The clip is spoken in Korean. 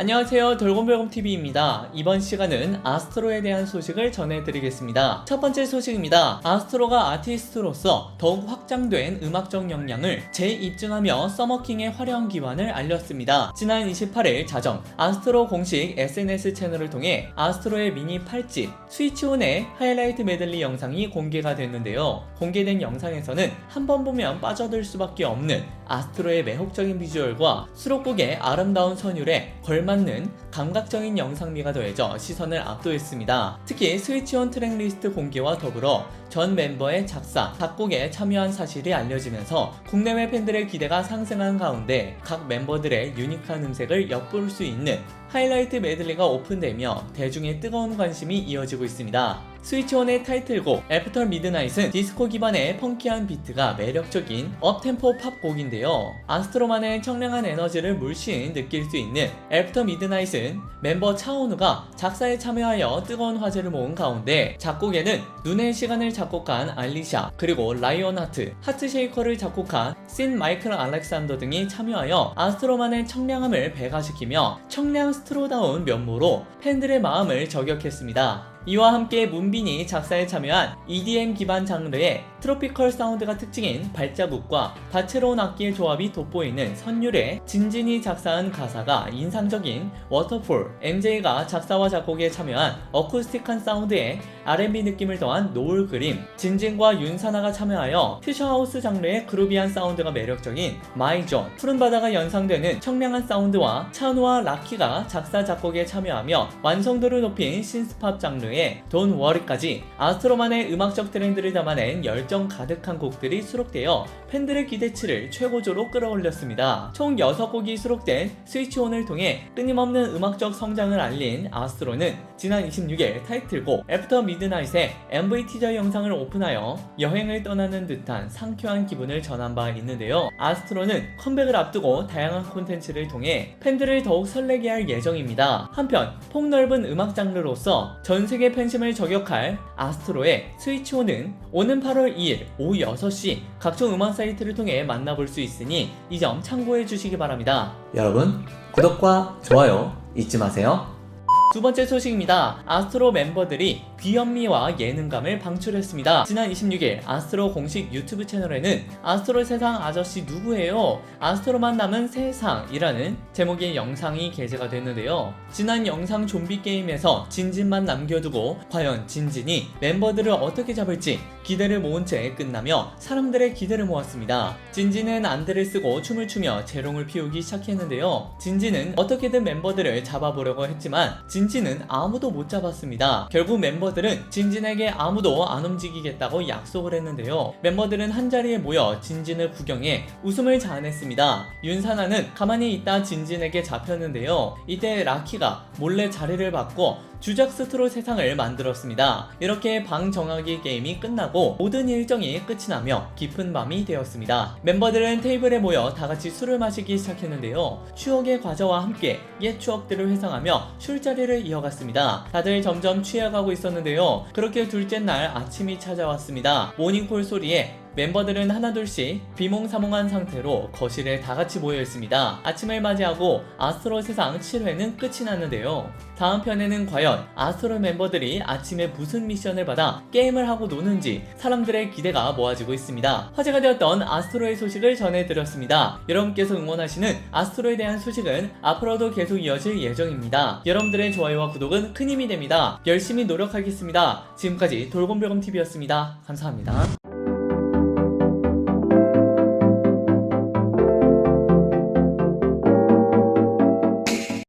안녕하세요. 돌곰별곰TV입니다. 이번 시간은 아스트로에 대한 소식을 전해드리겠습니다. 첫 번째 소식입니다. 아스트로가 아티스트로서 더욱 확장된 음악적 역량을 재입증하며 서머킹의 화려한 기반을 알렸습니다. 지난 28일 자정 아스트로 공식 SNS 채널을 통해 아스트로의 미니 8집 스위치온의 하이라이트 메들리 영상이 공개가 됐는데요. 공개된 영상에서는 한 번 보면 빠져들 수밖에 없는 아스트로의 매혹적인 비주얼과 수록곡의 아름다운 선율에 걸맞 는 감각적인 영상미가 더해져 시선을 압도했습니다. 특히 스위치온 트랙리스트 공개와 더불어 전 멤버의 작사, 작곡에 참여한 사실이 알려지면서 국내외 팬들의 기대가 상승한 가운데 각 멤버들의 유니크한 음색을 엿볼 수 있는 하이라이트 메들리가 오픈되며 대중의 뜨거운 관심이 이어지고 있습니다. 스위치온의 타이틀곡 애프터 미드나잇은 디스코 기반의 펑키한 비트가 매력적인 업템포 팝 곡인데요. 아스트로만의 청량한 에너지를 물씬 느낄 수 있는 애프터 미드나잇은 멤버 차오누가 작사에 참여하여 뜨거운 화제를 모은 가운데 작곡에는 눈의 시간을 작곡한 알리샤 그리고 라이온 하트, 하트 쉐이커를 작곡한 신 마이클 알렉산더 등이 참여하여 아스트로만의 청량함을 배가시키며 청량 스트로다운 면모로 팬들의 마음을 저격했습니다. 이와 함께 문빈이 작사에 참여한 EDM 기반 장르의 트로피컬 사운드가 특징인 발자국과 다채로운 악기의 조합이 돋보이는 선율의 진진이 작사한 가사가 인상적인 워터폴, MJ가 작사와 작곡에 참여한 어쿠스틱한 사운드에 R&B 느낌을 더한 노을 그림, 진진과 윤사나가 참여하여 퓨처하우스 장르의 그루비한 사운드가 매력적인 마이존, 푸른 바다가 연상되는 청량한 사운드와 찬우와 라키가 작사 작곡에 참여하며 완성도를 높인 신스팝 장르의 돈 워리까지 아스트로만의 음악적 트렌드를 담아낸 열정 가득한 곡들이 수록되어 팬들의 기대치를 최고조로 끌어올렸습니다. 총 6곡이 수록된 스위치온을 통해 끊임없는 음악적 성장을 알린 아스트로는 지난 26일 타이틀곡 애프터 미드나잇의 MV 티저 영상을 오픈하여 여행을 떠나는 듯한 상쾌한 기분을 전한 바 있는데요. 아스트로는 컴백을 앞두고 다양한 콘텐츠를 통해 팬들을 더욱 설레게 할 예정입니다. 한편 폭넓은 음악 장르로서 전 세계 팬심을 저격할 아스트로의 스위치온은 오는 8월 2일 오후 6시 각종 음악 사이트를 통해 만나볼 수 있으니 이 점 참고해 주시기 바랍니다. 여러분 구독과 좋아요 잊지 마세요. 두 번째 소식입니다. 아스트로 멤버들이 귀염미와 예능감을 방출했습니다. 지난 26일 아스트로 공식 유튜브 채널에는 아스트로 세상 아저씨 누구예요? 아스트로만 남은 세상이라는 제목의 영상이 게재가 됐는데요. 지난 영상 좀비 게임에서 진진만 남겨두고 과연 진진이 멤버들을 어떻게 잡을지 기대를 모은 채 끝나며 사람들의 기대를 모았습니다. 진진은 안대를 쓰고 춤을 추며 재롱을 피우기 시작했는데요. 진진은 어떻게든 멤버들을 잡아보려고 했지만 진진은 아무도 못 잡았습니다. 결국 멤버 들은 진진에게 아무도 안 움직이겠다고 약속을 했는데요. 멤버들은 한자리에 모여 진진을 구경해 웃음을 자아냈습니다. 윤사나는 가만히 있다 진진에게 잡혔는데요. 이때 라키가 몰래 자리를 바꿔 주작 스트로 세상을 만들었습니다. 이렇게 방 정하기 게임이 끝나고 모든 일정이 끝이 나며 깊은 밤이 되었습니다. 멤버들은 테이블에 모여 다 같이 술을 마시기 시작했는데요. 추억의 과자와 함께 옛 추억들을 회상하며 술자리를 이어갔습니다. 다들 점점 취해가고 있었는데요. 그렇게 둘째 날 아침이 찾아왔습니다. 모닝콜 소리에 멤버들은 하나둘씩 비몽사몽한 상태로 거실에 다 같이 모여 있습니다. 아침을 맞이하고 아스트로 세상 7회는 끝이 났는데요. 다음 편에는 과연 아스트로 멤버들이 아침에 무슨 미션을 받아 게임을 하고 노는지 사람들의 기대가 모아지고 있습니다. 화제가 되었던 아스트로의 소식을 전해드렸습니다. 여러분께서 응원하시는 아스트로에 대한 소식은 앞으로도 계속 이어질 예정입니다. 여러분들의 좋아요와 구독은 큰 힘이 됩니다. 열심히 노력하겠습니다. 지금까지 돌곰별곰TV였습니다. 감사합니다.